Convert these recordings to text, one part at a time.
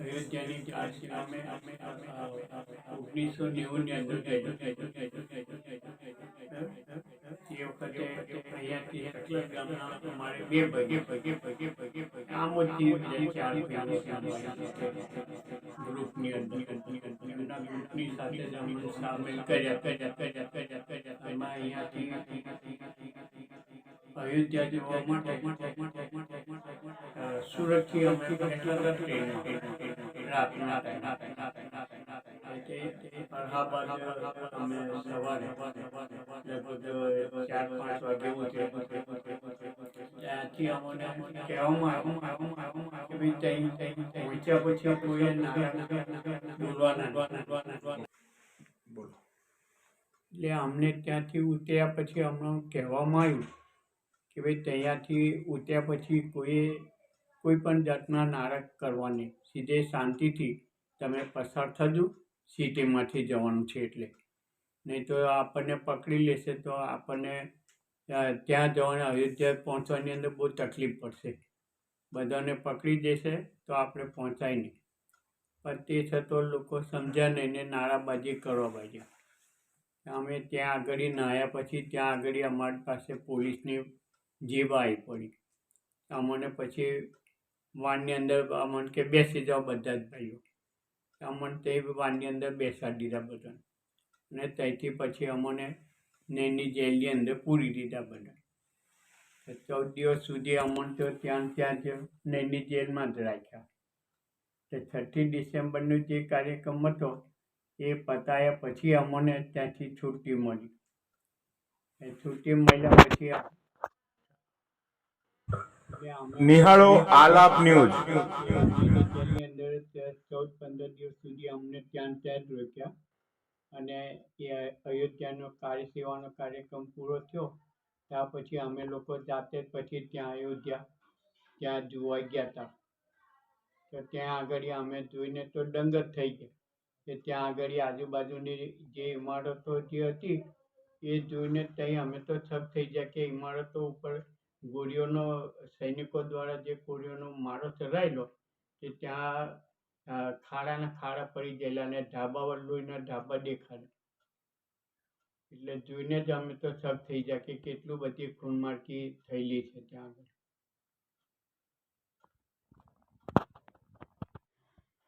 અયોધ્યાની ચાર અમે ઓગણીસો નેવું ની અંદર થયેલું એ વખતે અહીંયાથી સકલર ગામના અમારે બે ભાગે ભાગે ભાગે ભાગે ભાગે આમોદથી બીજા ચાર ભાઈઓ ગ્રુપની અંદર એમના ગ્રુપની સાથે જ અમને સામેલ કર્યા કર્યા કર્યા કર્યા કર્યા એમાં અહીંયાથી અયોધ્યા જવા માટે અ, સુરતથી અમે કેટલા ટ્રેન રાતના અલ્હાબાદ અમે સવારે લગભગ ચાર પાંચ વાગે ઉતર્યા ત્યાંથી અમને કહેવામાં આવ્યું કે ભાઈ ત્યાં ત્યાં પહોંચ્યા પછી કોઈએ નારા બોલવાના બોલો એટલે અમને ત્યાંથી ઉતર્યા પછી અમને કહેવામાં આવ્યું કે ભાઈ ત્યાંથી ઉતર્યા પછી કોઈએ કોઈ પણ જાતના નાટક કરવાની, સીધે શાંતિથી તમે પસાર થજો, સિટીમાંથી જવાનું છે એટલે. નહીં તો આપણને પકડી લેશે તો આપણને ત્યાં જવાના અયોધ્યા પહોંચવાની અંદર બહુ તકલીફ પડશે. બધાને પકડી દેશે તો આપણે પહોંચાય નહીં. પણ તે છતાં લોકો સમજ્યા નહીં ને નારાબાજી કરવા બાજ્યા અમે ત્યાં આગળ નાહ્યા પછી, ત્યાં આગળ અમારી પાસે પોલીસની આવી પડી. અમને પછી વાનની અંદર અમને કે બેસી જાઓ બધા જ ભાઈઓ. અમને તે વાનની અંદર બેસાડી દીધા બધા અને ત્યાંથી પછી અમને નૈની જેલની અંદર પૂરી દીધા બધા ચૌદ દિવસ સુધી અમને તો ત્યાં ત્યાં જ નૈની જેલમાં જ રાખ્યા. તો છઠ્ઠી ડિસેમ્બરનો જે કાર્યક્રમ હતો, એ પતાયા પછી અમને ત્યાંથી છુટ્ટી મળી. એ છુટ્ટી મળ્યા પછી નિહાળો આલાપ ન્યૂઝ. જેની અંદર ચૌદ પંદર દિવસ સુધી અમને ત્યાં ત્યાં જ રોક્યા. અને એ અયોધ્યાનો કાર્ય સેવાનો કાર્યક્રમ પૂરો થયો. ત્યાં પછી અમે લોકો જાતે પછી ત્યાં અયોધ્યા ત્યાં જોવા ગયા હતા તો ત્યાં આગળ અમે જોઈને તો દંગ જ થઈ ગયા. કે ત્યાં આગળ આજુબાજુની જે ઇમારતો જે હતી, એ જોઈને ત્યાં અમે તો છક થઈ ગયા કે ઇમારતો ઉપર ગોળીઓનો, સૈનિકો દ્વારા જે ગોળીઓનો મારો ચલાવેલો કે ત્યાં ખાડાના ખાડા પડી ગયેલા અને ધાબા લોહીના ધાબા દેખાડે એટલે જોઈને જ અમે તો શક થઈ ગયા કે કેટલું બધી ખૂનમાર્કી થયેલી છે ત્યાં આગળ.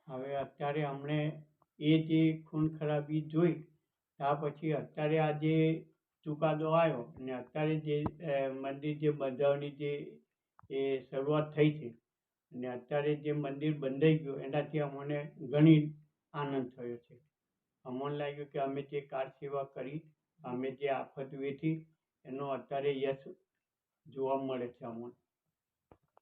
હવે અત્યારે અમને એ જે ખૂન ખરાબી જોઈ ત્યાર પછી અત્યારે આ જે ચુકાદો આવ્યો અને અત્યારે જે મંદિર જે બંધાવવાની જે, એ શરૂઆત થઈ છે અને અત્યારે જે મંદિર બંધાઈ ગયું એનાથી અમને ઘણી આનંદ થયો છે. અમને લાગ્યું કે અમે જે કાર સેવા કરી, અમે જે આફત વેઠી, એનો અત્યારે યશ જોવા મળે છે અમને.